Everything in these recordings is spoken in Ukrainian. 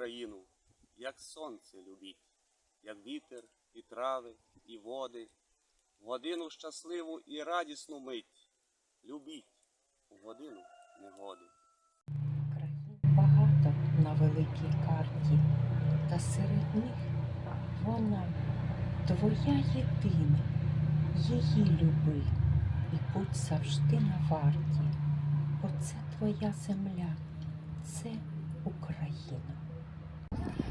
Україну, як сонце любіть, як вітер, і трави, і води, в годину щасливу і радісну мить. Любіть у годину негоди. Країн багато на великій карті, та серед них вона твоя єдина, її люби і будь завжди на варті. Оце твоя земля, це Україна.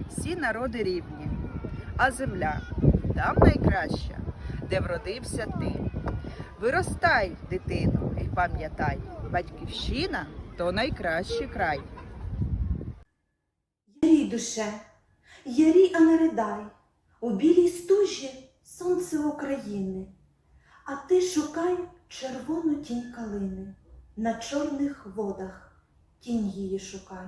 Всі народи рівні, а земля там найкраща, де вродився ти. Виростай, дитино, і пам'ятай, батьківщина то найкращий край. Ярій душе, ярій, а не ридай, у білій стужі сонце України, а ти шукай червону тінь калини, на чорних водах тінь її шукай.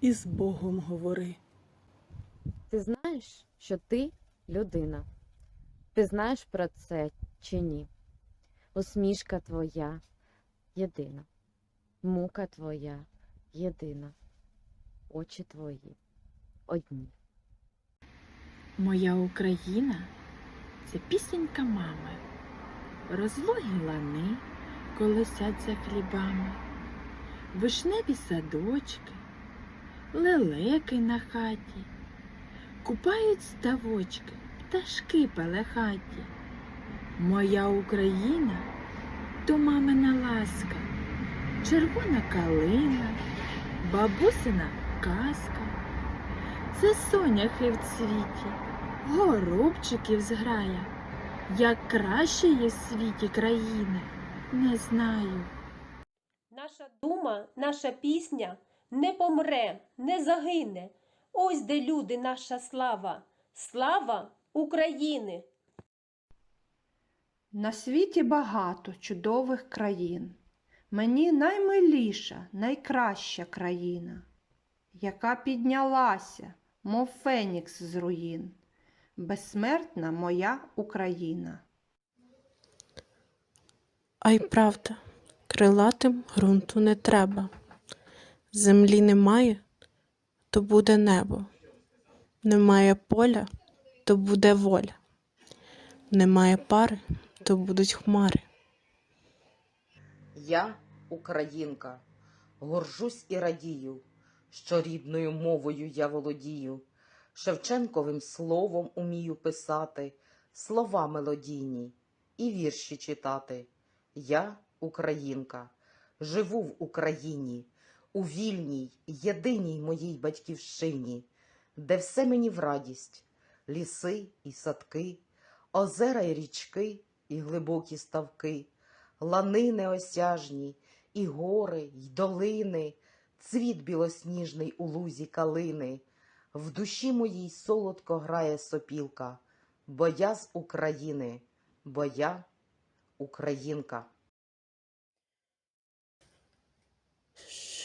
і з Богом говори. Ти знаєш, що ти людина. Ти знаєш про це чи ні? Усмішка твоя єдина, мука твоя єдина, очі твої одні. Моя Україна це пісенька мами, розлогі лани колосяться хлібами, вишневі садочки, лелеки на хаті, купають ставочки, пташки пелехаті. Моя Україна то мамина ласка, червона калина, бабусина казка. Це соняхи в цвіті, горобчиків зграя. Як краще є в світі країни, не знаю. Наша дума, наша пісня не помре, не загине. Ось де люди, наша слава, слава України! На світі багато чудових країн. Мені наймиліша, найкраща країна, яка піднялася, мов фенікс з руїн, безсмертна моя Україна. А й правда, крилатим ґрунту не треба. Землі немає, то буде небо. Немає поля, то буде воля. Немає пари, то будуть хмари. Я українка, горжусь і радію, що рідною мовою я володію, Шевченковим словом умію писати, слова мелодійні і вірші читати. Я українка, живу в Україні, у вільній, єдиній моїй батьківщині, де все мені в радість, ліси і садки, озера й річки, і глибокі ставки лани неосяжні, і гори, й долини, цвіт білосніжний у лузі калини. В душі моїй солодко грає сопілка, бо я з України, бо я українка.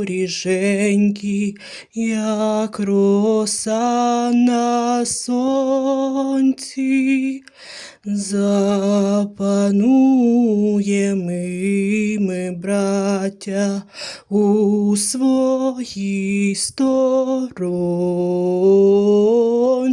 воріженькі, як роса на сонці, запануємо ми, браття, у своїй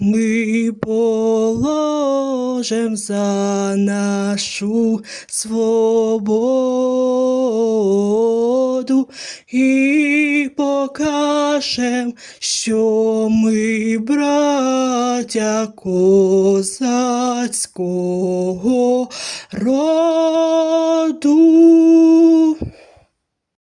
ми положим за нашу свободу і покажем, що ми браття козацького роду.